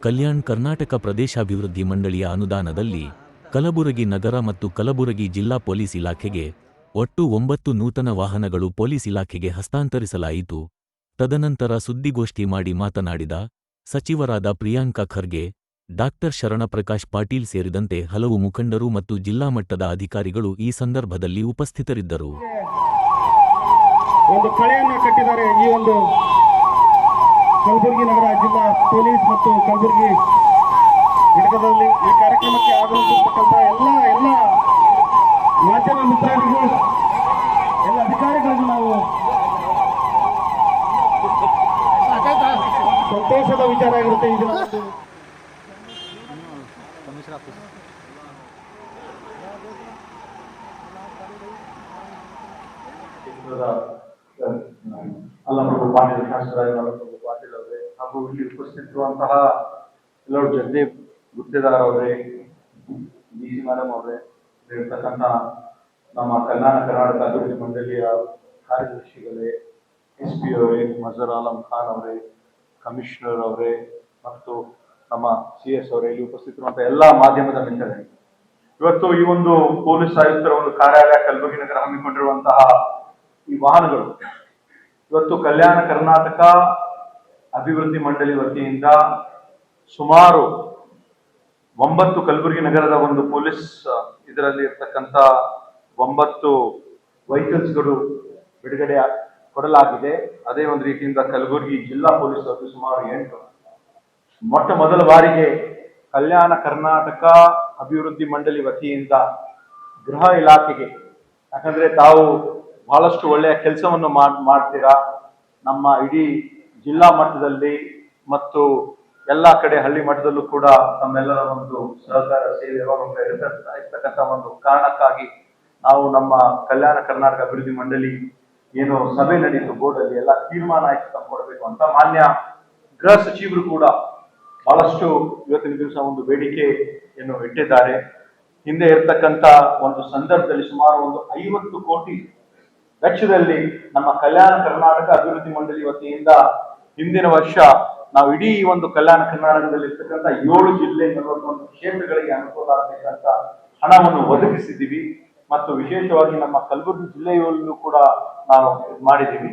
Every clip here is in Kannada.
ಕಲ್ಯಾಣ್ ಕರ್ನಾಟಕ ಪ್ರದೇಶಾಭಿವೃದ್ಧಿ ಮಂಡಳಿಯ ಅನುದಾನದಲ್ಲಿ ಕಲಬುರಗಿ ನಗರ ಮತ್ತು ಕಲಬುರಗಿ ಜಿಲ್ಲಾ ಪೊಲೀಸ್ ಇಲಾಖೆಗೆ ಒಟ್ಟು ಒಂಬತ್ತು ನೂತನ ವಾಹನಗಳು ಪೊಲೀಸ್ ಇಲಾಖೆಗೆ ಹಸ್ತಾಂತರಿಸಲಾಯಿತು. ತದನಂತರ ಸುದ್ದಿಗೋಷ್ಠಿ ಮಾಡಿ ಮಾತನಾಡಿದ ಸಚಿವರಾದ ಪ್ರಿಯಾಂಕ ಖರ್ಗೆ ಡಾಕ್ಟರ್ ಶರಣಪ್ರಕಾಶ್ ಪಾಟೀಲ್ ಸೇರಿದಂತೆ ಹಲವು ಮುಖಂಡರು ಮತ್ತು ಜಿಲ್ಲಾ ಮಟ್ಟದ ಅಧಿಕಾರಿಗಳು ಈ ಸಂದರ್ಭದಲ್ಲಿ ಉಪಸ್ಥಿತರಿದ್ದರು ಒಂದು ಕಳೆಯನ್ನ ಕಟ್ಟಿದ್ದಾರೆ ಈ ಒಂದು ಕಲಬುರಗಿ ನಗರ ಜಿಲ್ಲಾ ಪೊಲೀಸ್ ಮತ್ತು ಕಲಬುರಗಿ ಘಟಕದಲ್ಲಿ ಈ ಕಾರ್ಯಕ್ರಮಕ್ಕೆ ಆಗಮಿಸಿರ್ತಕ್ಕಂಥ ಎಲ್ಲ ಎಲ್ಲ ಮಾಧ್ಯಮ ಮಿತ್ರರಿಗೂ, ಎಲ್ಲ ಅಧಿಕಾರಿಗಳಿಗೂ ನಾವು ಸಂತೋಷದ ವಿಚಾರ ಆಗಿರುತ್ತೆ ದಿನ ಒಂದು ಅಲ್ಲಪ್ರಭು ಪಾಟೀಲ್ ಅಲ್ಲಪ್ರಭು ಪಾಟೀಲ್ ಅವರೇ. ಹಾಗೂ ಇಲ್ಲಿ ಉಪಸ್ಥಿತಿರುವಂತಹ ಎಲ್ಲರೂ ಜಗದೀಪ್ ಗುತ್ತೇದಾರ್ ಅವರೇ, ಡಿ ಸಿ ಮೇಡಮ್ ಅವರೇ, ಇರ್ತಕ್ಕಂಥ ನಮ್ಮ ಕಲ್ಯಾಣ ಕರ್ನಾಟಕ ಅಭಿವೃದ್ಧಿ ಮಂಡಳಿಯ ಕಾರ್ಯದರ್ಶಿಗಳೇ, ಎಸ್ ಪಿ ಅವರೇ, ಮಜರ್ ಆಲಂ ಖಾನ್ ಅವರೇ, ಕಮಿಷನರ್ ಅವರೇ, ಮತ್ತು ನಮ್ಮ ಸಿ ಎಸ್ ಅವರೇ, ಇಲ್ಲಿ ಉಪಸ್ಥಿತಿರುವಂತಹ ಎಲ್ಲ ಮಾಧ್ಯಮದ ಮಿತ್ರರೇ. ಇವತ್ತು ಈ ಒಂದು ಪೊಲೀಸ್ ಆಯುಕ್ತರ ಒಂದು ಕಾರ್ಯಾಲಯ ಕಲಬುರಗಿ ನಗರ ಹಮ್ಮಿಕೊಂಡಿರುವಂತಹ ಈ ವಾಹನಗಳು. ಇವತ್ತು ಕಲ್ಯಾಣ ಕರ್ನಾಟಕ ಅಭಿವೃದ್ಧಿ ಮಂಡಳಿ ವತಿಯಿಂದ ಸುಮಾರು ಒಂಬತ್ತು ಕಲಬುರಗಿ ನಗರದ ಒಂದು ಪೊಲೀಸ್ ಇದರಲ್ಲಿ ಇರ್ತಕ್ಕಂಥ ಒಂಬತ್ತು ವೆಹಿಕಲ್ಸ್ಗಳು ಬಿಡುಗಡೆ ಕೊಡಲಾಗಿದೆ. ಅದೇ ಒಂದು ರೀತಿಯಿಂದ ಕಲಬುರಗಿ ಜಿಲ್ಲಾ ಪೊಲೀಸ್ ಅವರು ಸುಮಾರು ಎಂಟು. ಮೊಟ್ಟ ಮೊದಲ ಬಾರಿಗೆ ಕಲ್ಯಾಣ ಕರ್ನಾಟಕ ಅಭಿವೃದ್ಧಿ ಮಂಡಳಿ ವತಿಯಿಂದ ಗೃಹ ಇಲಾಖೆಗೆ, ಯಾಕಂದ್ರೆ ತಾವು ಬಹಳಷ್ಟು ಒಳ್ಳೆಯ ಕೆಲಸವನ್ನು ಮಾಡ್ತೀರಾ? ನಮ್ಮ ಇಡೀ ಜಿಲ್ಲಾ ಮಟ್ಟದಲ್ಲಿ ಮತ್ತು ಎಲ್ಲ ಕಡೆ ಹಳ್ಳಿ ಮಟ್ಟದಲ್ಲೂ ಕೂಡ ತಮ್ಮೆಲ್ಲರ ಒಂದು ಸಹಕಾರ, ಸೇವೆ ಇರ್ತಕ್ಕಂಥ ಒಂದು ಕಾರಣಕ್ಕಾಗಿ ನಾವು ನಮ್ಮ ಕಲ್ಯಾಣ ಕರ್ನಾಟಕ ಅಭಿವೃದ್ಧಿ ಮಂಡಳಿ ಏನು ಸಭೆ ನಡೀತು ಬೋರ್ಡ್ ಅಲ್ಲಿ ಎಲ್ಲ ತೀರ್ಮಾನ ಆಯ್ತು ಕೊಡಬೇಕು ಅಂತ ಮಾನ್ಯ ಗೃಹ ಸಚಿವರು ಕೂಡ ಬಹಳಷ್ಟು ಇವತ್ತಿನ ದಿವಸ ಒಂದು ಬೇಡಿಕೆಯನ್ನು ಇಟ್ಟಿದ್ದಾರೆ. ಹಿಂದೆ ಇರ್ತಕ್ಕಂಥ ಒಂದು ಸಂದರ್ಭದಲ್ಲಿ ಸುಮಾರು ಒಂದು ಐವತ್ತು ಕೋಟಿ ವೆಚ್ಚದಲ್ಲಿ ನಮ್ಮ ಕಲ್ಯಾಣ ಕರ್ನಾಟಕ ಅಭಿವೃದ್ಧಿ ಮಂಡಳಿ ವತಿಯಿಂದ ಹಿಂದಿನ ವರ್ಷ ನಾವು ಇಡೀ ಒಂದು ಕಲ್ಯಾಣ ಕರ್ನಾಟಕದಲ್ಲಿ ಇರ್ತಕ್ಕಂಥ ಏಳು ಜಿಲ್ಲೆ ನಲವತ್ತೊಂದು ಕ್ಷೇತ್ರಗಳಿಗೆ ಅನುಕೂಲ ಆಗಬೇಕಂತ ಹಣವನ್ನು ಒದಗಿಸಿದ್ದೀವಿ ಮತ್ತು ವಿಶೇಷವಾಗಿ ನಮ್ಮ ಕಲಬುರಗಿ ಜಿಲ್ಲೆಯಲ್ಲೂ ಕೂಡ ನಾವು ಮಾಡಿದ್ದೀವಿ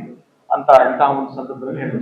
ಅಂತ ಇಂತಹ ಒಂದು ಸಂದರ್ಭದಲ್ಲಿ ಹೇಳಿ